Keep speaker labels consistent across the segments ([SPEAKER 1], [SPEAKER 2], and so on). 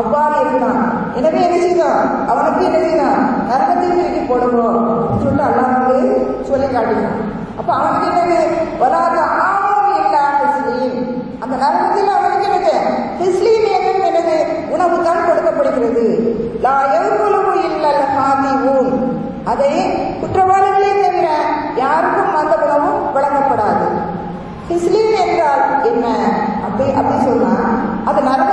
[SPEAKER 1] அவ்வாறு இருந்தான் எனவே என்ன செய்தான்? அவனுக்கு என்ன செய்தான்? நரகத்தை தூக்கி போடுவோம் சொல்லி சொல்லிட்டு அல்லாஹ்வே சொல்லி காட்டினான். அப்ப அவனுக்கு என்னது? வராத ஆமம் இல்லா ஹிஸ்லீம் அந்த நரகத்தில் அவனுக்கு என்னது? ஹிஸ்லீம் என்னும் என்னது? உணவு தான் கொடுக்கப்படுகிறது. லா எவ்வளவு இல்லல் ஹாதிவூன். அதை குற்றவாளிகளே தவிர யாருக்கும் அந்த உணவும் வழங்கப்படாது. ஹிஸ்லீம் என்றால் என்ன? அப்படி அப்படி சொன்னா அது நரக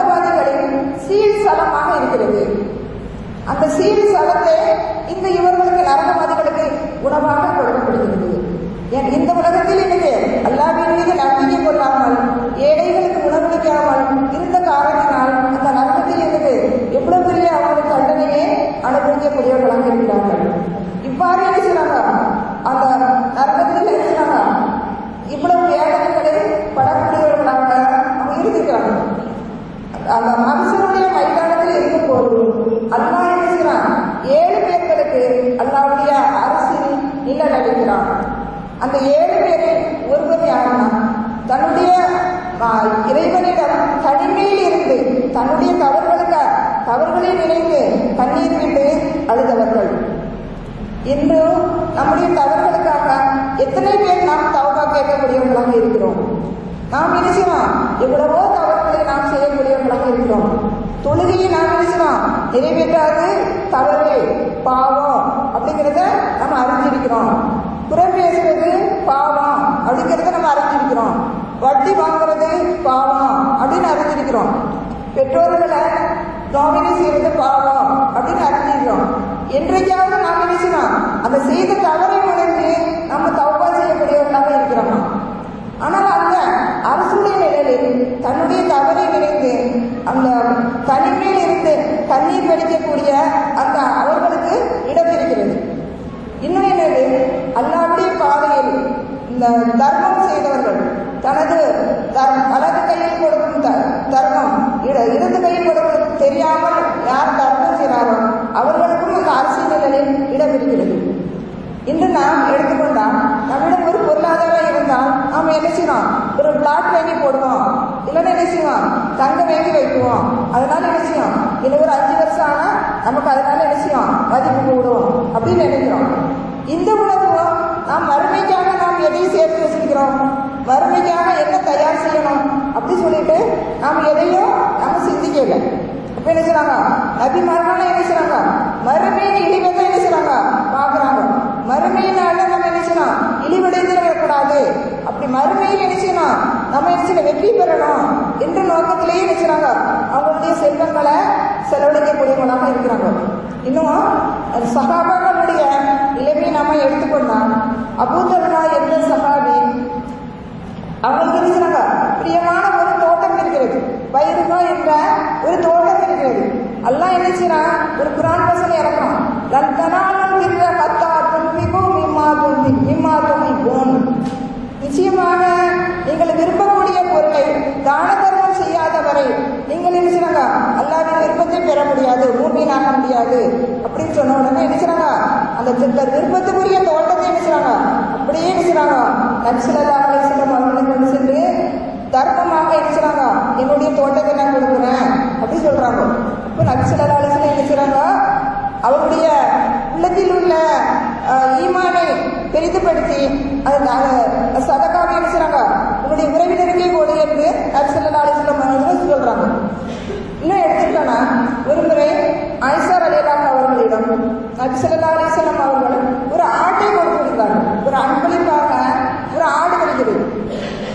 [SPEAKER 1] சீல் சலமாக இருக்கிறது. அந்த சீல் சலத்தை இந்த இவர்களுக்கு நரகவாதிகளுக்கு உணவாக கொடுக்கப்படுகிறது. ஏன் இந்த உலகத்தில் எனக்கு அல்லாவின் மீது நம்பிக்கை கொள்ளாமல் ஏழைகளுக்கு உணவளிக்காமல் இருந்த காரணத்தினால் அந்த நரகத்தில் என்னது? எவ்வளவு பெரிய அவங்களுக்கு தண்டனையே அனுபவிக்கக்கூடியவர்களாக இருக்கிறார்கள். இவ்வாறு என்ன சொன்னாங்க அந்த நரகத்தில் என்ன செய்றாங்க இவ்வளவு வேதனைகளை படக்கூடியவர்களாக அவங்க இருந்திருக்கிறாங்க அந்த மனுஷனுடைய மைதானத்தில் இருக்கும் போது அல்லாஹ் என்ன செய்றான் ஏழு பேர்களுக்கு அல்லாவுடைய அரசில் நிழல் அளிக்கிறான் அந்த ஏழு பேரில் ஒருவர் யாருன்னா தன்னுடைய ஆ, இறைவனிடம் தனிமையில் இருந்து தன்னுடைய தவறுகளுக்கு தவறுகளை நினைத்து கண்ணீர் விட்டு அழுதவர்கள். இன்று நம்முடைய தவறுகளுக்காக எத்தனை பேர் நாம் தவறா கேட்கக்கூடியவர்களாக இருக்கிறோம்? நாம் என்ன எவ்வளவோ தவறுகளை நாம் செய்யக்கூடியவர்களாக இருக்கிறோம். தொழுகையை நாம் என்ன நிறைவேற்றாது தவறு பாவம் அப்படிங்கிறத நம்ம அறிஞ்சிருக்கிறோம். புறம் பேசுறது பாவம் அப்படிங்கிறத நம்ம அறிஞ்சிருக்கிறோம். வட்டி வாங்குறது பாவம் அப்படின்னு அறிஞ்சிருக்கிறோம். பெற்றோர்களை நோவினை செய்வது பாவம் அப்படின்னு அறிஞ்சிடுறோம் என்றைக்காவது நாம் என்ன செய்யலாம்? அந்த செய்த தவறை உணர்ந்து நம்ம தவறா செய்யக்கூடியவர்களாக இருக்கிறோமா? ஆனால் அந்த அரசுடைய நிழலில் தன்னுடைய தவறை நினைத்து அந்த தனிமையில் இருந்து தண்ணீர் வடிக்கக்கூடிய அந்த அவர்களுக்கு இடம் இருக்கிறது. இன்னும் என்னது அல்லாவுடைய பாதையில் இந்த தர்மம் செய்தவர்கள் தனது தர்- வலது கையில் கொடுத்த இடது கை கொடுக்கும் தெரியாமல் யார் தர்மம் செய்கிறாரோ அவர்களுக்கும் அந்த அரசியல் நிலையில் இடம் இருக்கிறது. இன்று நாம் எடுத்துக்கொண்டால் நம்மிடம் ஒரு பொருளாதாரம் இருந்தால் நாம் என்ன செய்யணும் ஒரு பிளாட் வாங்கி போடுவோம் இல்லைன்னா என்ன செய்வோம் தங்கம் வாங்கி வைக்குவோம் அதனால என்ன செய்யும் இன்னும் ஒரு அஞ்சு வருஷம் ஆனால் நமக்கு அதனால என்ன செய்யும் மதிப்பு கூடும் அப்படின்னு நினைக்கிறோம். இந்த உலகம் நாம் வறுமைக்காக நாம் எதையும் சேர்த்து வச்சிருக்கிறோம்? வறுமைக்காக என்ன தயார் செய்யணும் அப்படி சொல்லிட்டு நாம் எதையும் நம்ம சிந்திக்கல அப்ப என்ன செய்றாங்க அதி நபிமார்கள் என்ன செய்றாங்க? மறுமையின் இழிவை என்ன செய்யறாங்க பாக்குறாங்க மறுமையினால நம்ம என்ன செய்யணும்? இழிவடைந்து விடக்கூடாது அப்படி மறுமையில் என்ன செய்யணும்? நம்ம என்ன செய்யணும்? வெற்றி பெறணும் என்ற நோக்கத்திலேயே என்ன செய்றாங்க? அவங்களுடைய செல்வங்களை செலவழிக்கக்கூடியவங்களாக இருக்கிறாங்க. இன்னும் சகாபாக்களுடைய நிலைமையை நாம எடுத்துக்கொண்டா அபூதர்மா என்ற சகா அவங்களுக்கு என்ன செய்றாங்க பிரியமான ஒரு தோட்டம் இருக்கிறது பயிர்வா என்ற ஒரு தோட்டம் அல்லா அல்லாஹ் என்ன ஒரு குரான் வசனம் இறக்குறான். லன் தனாலுல் பிர்ர ஹத்தா துன்ஃபிகு மிம்மா துன்ஃபி மிம்மா நிச்சயமாக நீங்கள் விரும்பக்கூடிய பொருளை தான தர்மம் செய்யாத வரை நீங்கள் என்ன செய்றாங்க? அல்லாவின் விருப்பத்தை பெற முடியாது மூமீனாக முடியாது அப்படின்னு சொன்ன உடனே என்ன அந்த விருப்பத்துக்குரிய தோட்டத்தை என்ன அப்படியே என்ன நச்சிலதாக சில மரணங்கள் சென்று தர்மமாக என்ன என்னுடைய தோட்டத்தை நான் கொடுக்குறேன். அப்படி சொல்றாங்க. இப்போ நபிசுல்லா அலிஸ்லாம் என்ன செய்றாங்க? அவருடைய உள்ளத்தில் உள்ள ஈமானை பெரிதுபடுத்தி அது சதகாவை என்ன செய்றாங்க? உங்களுடைய உறவினருக்கே கொடு என்று நபிசுல்லா அலிஸ்லாம் அவர்கள் சொல்றாங்க. இன்னும் எடுத்துக்கிட்டோன்னா ஒரு முறை ஆயிஷா அலிலாக அவர்களிடம் நபிசல்லா அலிஸ்லாம் அவர்கள் ஒரு ஆட்டை கொடுத்திருந்தாங்க ஒரு அன்பளிப்பாக ஒரு ஆடு கிடைக்கிறது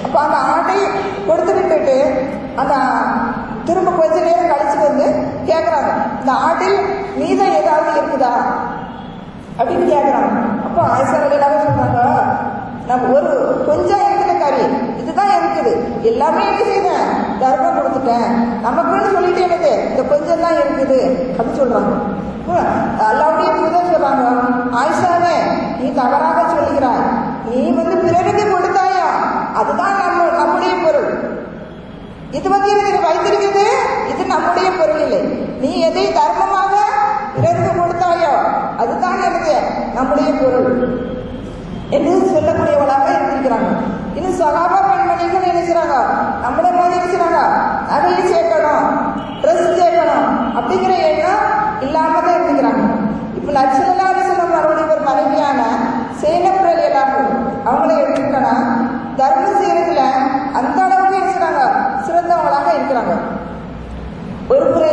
[SPEAKER 1] அப்போ அந்த ஆட்டை கொடுத்து விட்டுட்டு அந்த திரும்ப கொஞ்ச நேரம் கழிச்சு வந்து அந்த ஆட்டில் மீதம் ஏதாவது இருக்குதா? அப்படின்னு கேட்குறாங்க அப்போ ஆயிஷா அலிலாக சொன்னாங்க நம்ம ஒரு கொஞ்சம் இருக்கிற கறி இதுதான் இருக்குது. எல்லாமே என்ன செய்தேன்? தர்மம் கொடுத்துட்டேன். நமக்குன்னு சொல்லிட்டு என்னது? இந்த கொஞ்சம் தான் இருக்குது. அப்படின்னு சொல்றாங்க. அல்லாவுடைய தூதர் சொல்றாங்க? ஆயிஷாவே நீ தவறாக சொல்லுகிறாய். நீ வந்து பிறருக்கு கொடுத்தாயா? அதுதான் நம்ம நம்முடைய பொருள். இது வந்து எனக்கு வைத்திருக்கிறது? அப்படியே நம்முடைய பொருள் இல்லை நீ எதை தர்மமாக பிறருக்கு கொடுத்தாயோ அதுதான் எனக்கு நம்முடைய பொருள். என்று சொல்லக்கூடியவளாக இருந்திருக்கிறாங்க. இன்னும் சகாபா பெண்மணிகள் என்ன நம்மள மாதிரி நினைச்சிறாங்க நகையை சேர்க்கணும் ட்ரெஸ் சேர்க்கணும் அப்படிங்கிற எண்ணம் இல்லாம தான் இருந்துக்கிறாங்க இப்போ நட்சலா அலிசலம் அவருடைய ஒரு மனைவியான சேனப்புரல் எல்லாரும் அவங்கள எடுத்துக்கிட்டோன்னா தர்ம செய்யறதுல அந்த அளவுக்கு இருக்கிறாங்க சிறந்தவங்களாக இருக்கிறாங்க ஒரு முறை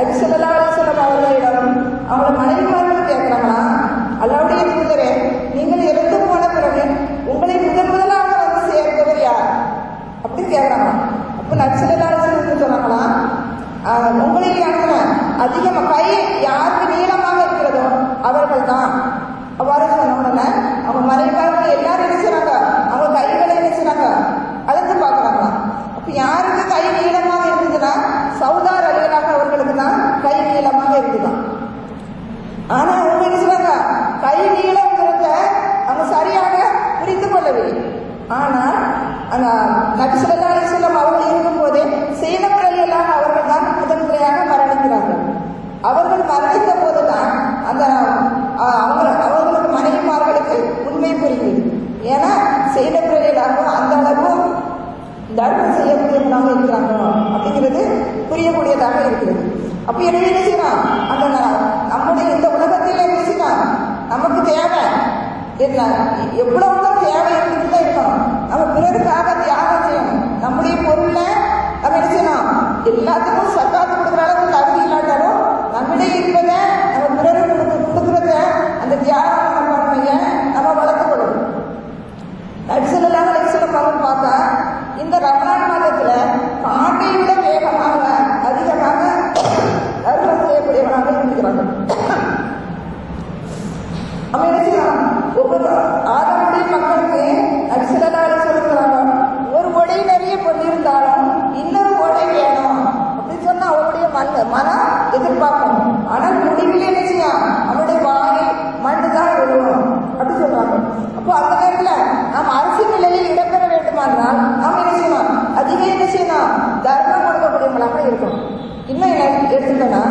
[SPEAKER 1] அலிசல்லா அலிசலம் அவர்களிடம் அவங்கள மனைவிமார்கள் கேட்கிறாங்களா அல்லாவுடைய தூதரே நீங்கள் இறந்து போன பிறகு உங்களை முதன் முதலாக வந்து சேர்ந்தவர் யார் அப்படின்னு கேட்கறாங்க அப்ப நட்சலா அலிசலம் சொன்னாங்களா ஆஹ், உங்களில் கை யாருக்கு நீளமாக இருக்கிறதோ அவர்கள் தான் அவ்வாறு சொன்ன உடனே அவங்க மறைவார்கள் எல்லாரும் என்ன செய்றாங்க? அவங்க கைகளை என்ன செய்றாங்க? அளந்து அப்ப யாருக்கு கை நீளமாக இருந்ததுன்னா சவுதார் அலிகளாக அவர்களுக்கு தான் கை நீளமாக இருந்துதான் ஆனா அவங்க என்ன செய்றாங்க? கை நீளங்கிறத அவங்க சரியாக புரிந்து கொள்ளவில்லை. ஆனால் அந்த நபிசல்லா அலிஸ்லாம் அவர்கள் இருக்கும் போதே சேனப்பிரலியலாக அவர்கள் தான் முதன் முறையாக மரணிக்கிறார்கள் அவர்கள் மரணித்த போதுதான் அந்த அஹ், அவங்க அவர்களுக்கு மனைவிமார்களுக்கு உண்மை புரியுது ஏன்னா சேனப்பிரலியலாக அந்த அளவு தர்மம் செய்யக்கூடியவனாக இருக்கிறாங்க அப்படிங்கிறது புரியக்கூடியதாக இருக்கிறது. அப்ப எனவே என்ன செய்யலாம்? அந்த நம்முடைய இந்த உலகத்தில் என்ன செய்யலாம் நமக்கு தேவை என்ன? எவ்வளவுதான் தேவை இருந்துட்டு தான் இருக்கணும் நம்ம பிறருக்காக தியாகம் செய்யணும் நம்முடைய பொருளை நம்ம என்ன செய்யணும் எல்லாத்துக்கும் சக்காத்து கொடுக்குற அளவுக்கு தகுதி இல்லாட்டாலும் நம்மிடையே இருப்பதை நம்ம பிறருக்கு கொடுக்க கொடுக்குறத அந்த தியாகம் மனப்பான்மையை நம்ம வளர்த்துக் கொள்ளணும் நபிசல்லாஹ் அலைஹிஸ்ஸலாம் அவங்க பார்த்தா இந்த ரமலான் மாதத்துல காட்டை விட வேகமாக அதிகமாக தர்மம் செய்யக்கூடியவனாக இருக்கிறாங்க அவன் என்ன செய்யலாம் ஒவ்வொரு ஆதமுடைய மக்களுக்கு நபிசல்லா அலைஹிஸ்ஸலாம் சொல்றாங்க ஒரு ஒடை நிறைய கொண்டிருந்தாலும் இன்னொரு ஒடை வேணும் அப்படின்னு சொன்னா அவருடைய மண் மனம் எதிர்பார்க்கும் ஆனால் முடிவில் என்ன செய்யும் அவருடைய வாய் மண்ணு தான் விழுவும் அப்படி சொல்றாங்க அப்போ அந்த நேரத்துல நாம் அரசு நிலையில் இடம்பெற வேண்டுமானால் நாம் என்ன செய்யணும் அதிகம் என்ன செய்யணும் தர்மம் கொடுக்கக்கூடியவங்களாக இருக்கணும் இன்னும் என்ன எடுத்துட்டோன்னா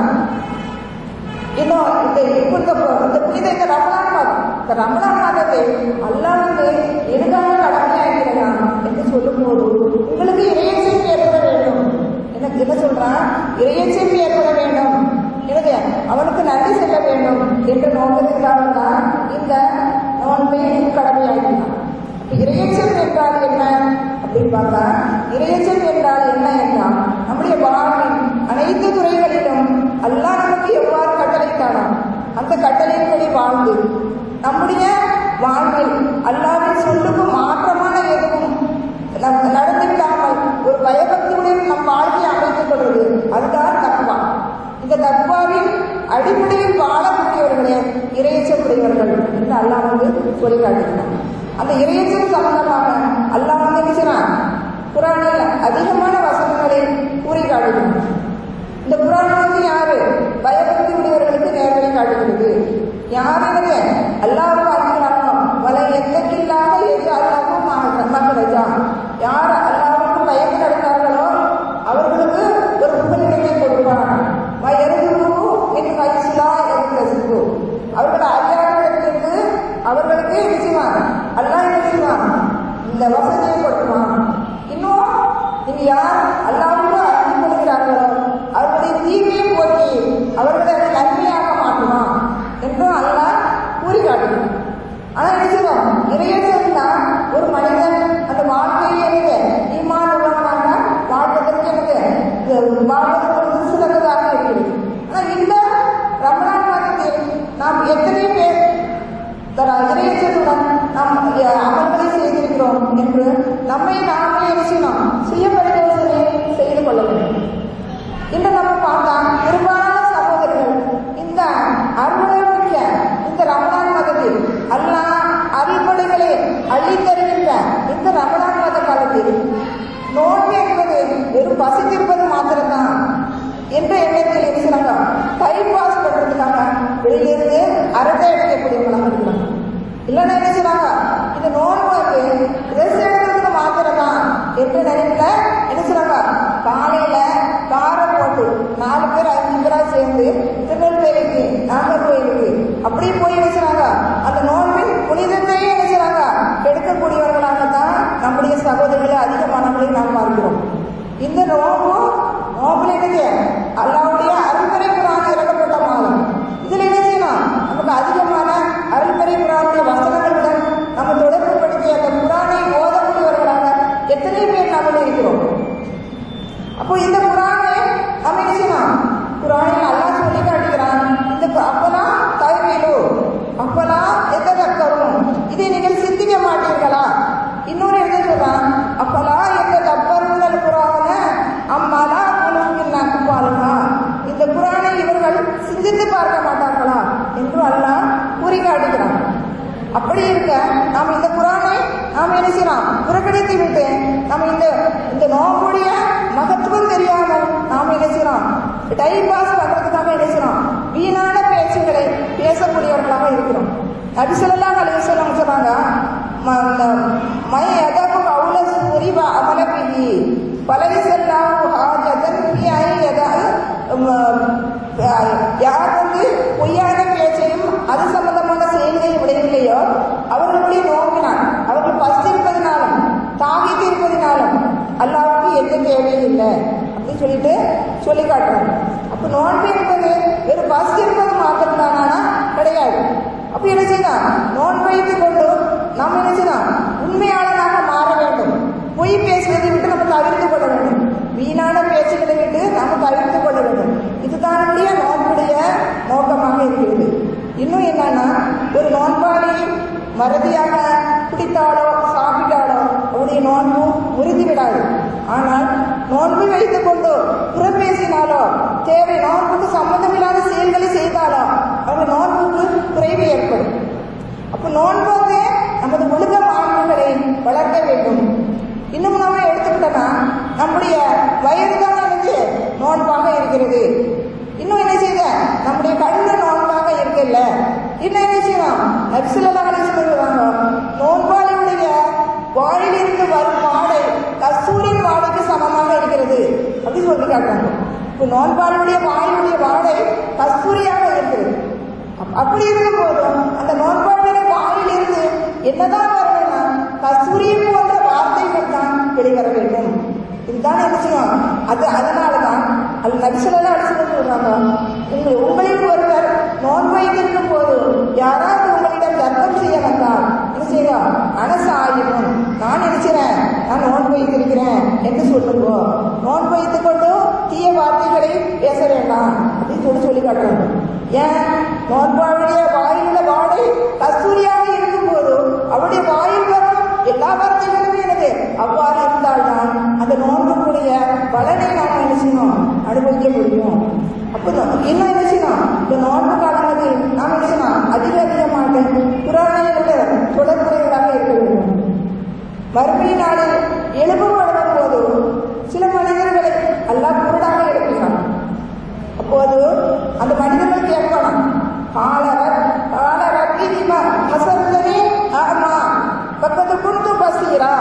[SPEAKER 1] இன்னும் இந்த இப்போ இந்த இந்த புனித இந்த ரமலான் மாதம் இந்த ரமலான் மாதத்தை அல்லாஹ் வந்து எதுக்காக கடமையாகிறான் என்று சொல்லும்போது உங்களுக்கு இறையச்சம் ஏற்பட வேண்டும் எனக்கு என்ன சொல்றான் ஏற்பட வேண்டும். எனவே அவனுக்கு நன்றி செல்ல வேண்டும் என்று நோக்கத்திற்காக தான் இந்த நோன்பை கடமையாகிறான் இப்ப என்றால் என்ன? அப்படின்னு பார்த்தா இறையச்சல் என்றால் என்ன என்றால் நம்முடைய வாழ்வின் அனைத்து துறைகளிலும் அல்லாஹ் நமக்கு எவ்வாறு கட்டளைத்தானோ அந்த கட்டளைப்படி வாழ்ந்து நம்முடைய வாழ்வில் அல்லாவின் சொல்லுக்கு மா அடிப்படையில் வாழக்கூடியவர்களே இறையச்சக்கூடியவர்கள். என்று அல்லா வந்து சொல்லி காட்டுகிறான் அந்த இறையச்சம் சம்பந்தமாக அல்லா வந்து நினைக்கிறான் குரானில் அதிகமான வசனங்களை கூறி காட்டுகிறான் இந்த குரான் வந்து யாரு? பயபக்தி உடையவர்களுக்கு நேர்வழி காட்டுகிறது இவரே? அல்லாஹ் அறிகிறானோ வலை எத்தக்கில்லாத எது அல்லாவும் ரஜா யார் அல்லாவுக்கு பயந்து நடக்கிறார்களோ அவர்களுக்கு ஒரு புகலிடத்தை கொடுப்பான் வயறுகுரு என்று கைசிலா என்று ரசிப்பு அவர்கள் அறியாதவர்களுக்கு அவர்களுக்கு என்ன செய்வான் அல்லாஹ் என்ன செய்வான் இந்த வசதியை கொடுப்பான் இன்னும் நீங்க யார் அல்லாவுக்கு அன்பு கொடுக்கிறார்களோ அவருடைய தீமையை போக்கி அவர்களை அதை நன்மையாக மாற்றுமா என்றும் அல்லாஹ் கூறி காட்டுகிறார் ஆனால் என்ன நிறைய இறையச்சம் தான் ஒரு மனிதன் அந்த வாழ்க்கையை எனக்கு ஈமான் உள்ளவனாக வாழ்வதற்கு எனக்கு இது வாழ்வதற்கு ஒரு சிறந்ததாக இருக்குது ஆனா இந்த ரமலான் மாதத்தில் நாம் எத்தனை பேர் தர இறையச்சத்துடன் நாம் அஹ், அமல்களை செய்திருக்கிறோம் என்று நம்மை நாமே என்ன செய்யணும் சுய பரிசோதனை செய்து கொள்ள வேண்டும் இன்று நம்ம பார்த்தா பெரும்பாலான சகோதரர்கள் இந்த அருளமிக்க இந்த ரமலான் மாதத்தில் அல்லாஹ் அருள்படைகளை அள்ளித்தருகின்ற இந்த ரமலான் மாத காலத்தில் நோன்பு என்பது வெறும் பசித்திருப்பது மாத்திரம்தான் என்ற எண்ணத்தில் இருக்கிறாங்க டைம் பாஸ் பண்றதுக்காக வெளியிலிருந்து அரட்டை அடிக்கக்கூடியவங்களாக இருக்கிறாங்க இல்லைன்னா என்ன செய்றாங்க இந்த நோன்பு வந்து ட்ரெஸ் எடுக்கிறதுக்கு மாத்திரம்தான் என்ற நினைப்புல என்ன சொல்றாங்க? காலையில காரை போட்டு நாலு பேர் அஞ்சு பேரா சேர்ந்து திருநெல்வேலிக்கு நாகர்கோயிலுக்கு அப்படி போய் என்ன அந்த நோன்பின் புனிதத்தையே நினைச்சாங்க எடுக்கக்கூடியவர்களாக தான் நம்முடைய சகோதரிகளை அதிகமானவர்களை நாம் பார்க்கிறோம். இந்த நோம்பும் நோம்புல என்னது அல்லாவும் அருள்மறை குரான் இறக்கப்பட்ட மாதம் இதுல என்ன செய்யணும் நமக்கு அதிகமான அருள்மறை குரானுடைய வசனங்களுடன் நம்ம தொடர்பு படுத்திய அந்த குரானை ஓதக்கூடியவர்களாக எத்தனை பேர் நம்ம இருக்கிறோம் அப்போ இந்த குரானை நம்ம என்ன செய்யணும் குரானில் அல்லாஹ் சொல்லி காட்டுகிறான் இந்த கு- அப்பெல்லாம் தவிர்விலோ அப்பெல்லாம் எந்த தக்கரும் இதை நீங்கள் சிந்திக்க மாட்டீர்களா இன்னொரு என்ன சொல்றான் அப்பெல்லாம் எந்த தப்பருங்கள் குரான அம்மாலா குழுவின் நக்குப்பாருங்க இந்த குரானை இவர்கள் சிந்தித்து பார்க்க மாட்டார்களா என்று அல்லாஹ் கூறி காட்டுகிறான் அப்படி இருக்க நாம் இந்த குரானை நாம் என்ன செய்யலாம் விட்டேன் நம்ம இந்த இந்த நோம்புடைய மகத்துவம் தெரியாமல் நாம் என்ன செய்யலாம் டைம் பாஸ் பண்றதுக்காக என்ன செய்யலாம் வீணான பேச்சுகளை பேசக்கூடியவர்களாக இருக்கிறோம். நபிசல்லாம் அலையம் சொன்னாங்க ம- இந்த மை எதற்கு அவுல புரிவ அமல பிஹி. அல்லாவுக்கு எந்த தேவையும் இல்லை. அப்படின்னு சொல்லிட்டு சொல்லி காட்டுறாங்க. அப்போ நோன்பு என்பது வெறும் பசி என்பது மாத்திரம் தானா கிடையாது. அப்போ என்ன செய்யலாம் நோன்பு வைத்துக் கொண்டு நம்ம என்ன செய்யலாம் உண்மையாளனாக மாற வேண்டும். பொய் பேசுவதை விட்டு நம்ம தவிர்த்து கொள்ள வேண்டும். வீணான பேச்சுகளை விட்டு நாம் தவிர்த்து கொள்ள வேண்டும். இதுதான் நோன்புடைய நோக்கமாக இருக்கிறது. இன்னும் என்னன்னா ஒரு நோன்பாளி மறதியாக முறிந்துவிடாது விடாது ஆனால் நோன்பு வைத்துக் கொண்டு புறப்பேசினாலோ தேவை நோன்புக்கு சம்பந்தமில்லாத செயல்களை செய்தாலோ அவங்க நோன்புக்கு குறைவு ஏற்படும். அப்போ நோன்பு வந்து நமது ஒழுக்க மாண்புகளை வளர்க்க வேண்டும். இன்னும் நம்ம எடுத்துக்கிட்டோம்னா நம்முடைய வயது தான் வந்து நோன்பாக இருக்கிறது. இன்னும் என்ன செய்த? நம்முடைய கண்ணு நோன்பாக இருக்குல்ல இன்னும் என்ன செய்யலாம்? நக்சலாம் சொல்லுவாங்க நோன்பாளியுடைய வாழிலிருந்து வரும் வாடை கஸ்தூரின் வாடைக்கு சமமாக இருக்கிறது அப்படி சொல்லி காட்டாங்க இப்போ நோன்பாளுடைய வாயிலுடைய வாடை கஸ்தூரியாக இருக்குது அப்படி இருக்கும் போதும் அந்த நோன்பாளியுடைய வாயிலிருந்து என்னதான் வரணும்னா கஸ்தூரியை போன்ற வார்த்தைகள் தான் வெளிவர வேண்டும். இதுதான் என்ன செய்யும்? அது அதனால தான் அது நபிசலாம் அடிச்சு சொல்றாங்க உங்கள் உங்களில் ஒருவர் நோன்பு இருக்கும் போது யாராவது உங்களிடம் தர்மம் செய்ய வந்தால் என்ன செய்யறோம் நான் நினைச்சிறேன் நான் நோன்பு வைத்திருக்கிறேன் என்று சொல்லுங்க. நோன்பு வைத்துக் கொண்டு தீய வார்த்தைகளை பேச வேண்டாம் அப்படின்னு சொல்லி சொல்லி காட்டுறாங்க ஏன்? நோன்பாளுடைய வாயிலுள்ள வாடை கஸ்தூரியாக இருக்கும்போது அவருடைய வாயில் வரும் எல்லா வார்த்தைகளுமே எனது அவ்வாறு இருந்தால்தான் அந்த நோன்புக்குரிய பலனை நாம் என்ன செய்யணும்? அனுபவிக்க முடியும். அப்போ நோ- இன்னும் என்ன செய்யணும்? இந்த நோன்பு காலங்களில் நாம் என்ன செய்யணும்? அதிக அதிகமாக புறாணிகளோட தொடர்புடையதாக இருக்க வேண்டும். மறுபடி நாளில் எழுப்பப்படும் சில மனிதர்களை அல்லாஹ் குருடாக எடுக்கிறான் அப்போது அந்த மனிதர்கள் கேட்கணும் காலவர் காலவர் பிரிமா ஹசந்தனே ஆமா பக்கத்து குண்டு பசீரா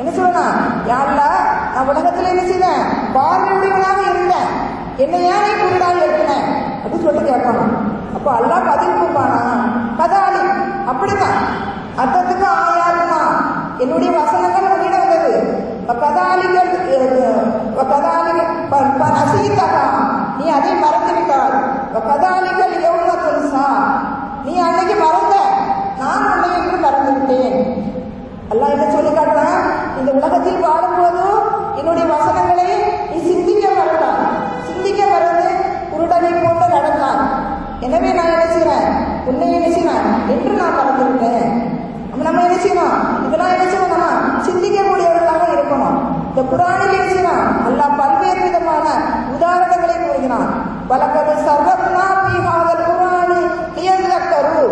[SPEAKER 1] என்ன சொல்லணும் யாருலா நான் உலகத்துல என்ன செய்தேன்? பார்வையுடையவனாக இருந்தேன். என்னை ஏனே குருடாக எழுப்பினேன் அப்படின்னு சொல்லிட்டு கேட்கணும் அப்போ அல்லாஹ் பதில் கொடுப்பானா? கதாலி அப்படிதான் அர்த்தத்துக்கு ஆயாருமா என்னுடைய வசனங்கள் கதாலிகள் கதாலிகள் பரசீதகா நீ அதை மறந்து விட்டாய் கதாலிகள் எவ்வளோ துன்சா நீ அன்னைக்கு மறந்த நான் உன்னை என்று மறந்து விட்டேன் அல்லாஹ் என்ன சொல்லி காட்டுறான் இந்த உலகத்தில் வாழும்போது என்னுடைய வசனங்களை நீ சிந்திக்க மறந்தான் சிந்திக்க மறந்து குருடனை போட்டு நடந்தான் எனவே நான் என்ன உன்னை என்ன என்று நான் மறந்துவிட்டேன் நம்ம என்ன செய்யணும் இதெல்லாம் என்ன செய்யணும் நம்ம சிந்திக்க இந்த குரானில் இருக்கிறான் அல்லாஹ் பல்வேறு விதமான உதாரணங்களை கூறுகிறான். வழக்கது சர்வத்னா பீகாதல் குரானி இயந்தக்கரு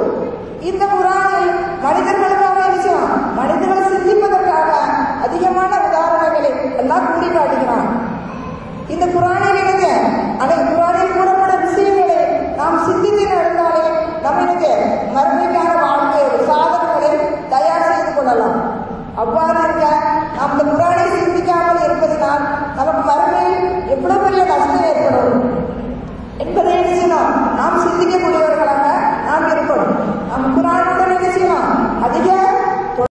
[SPEAKER 1] இந்த குரானில் மனிதர்களுக்காக இருக்கிறான் மனிதர்கள் சிந்திப்பதற்காக அதிகமான உதாரணங்களை எல்லாம் கூறி காட்டுகிறான் இந்த குரானில் இருக்க அனைத்து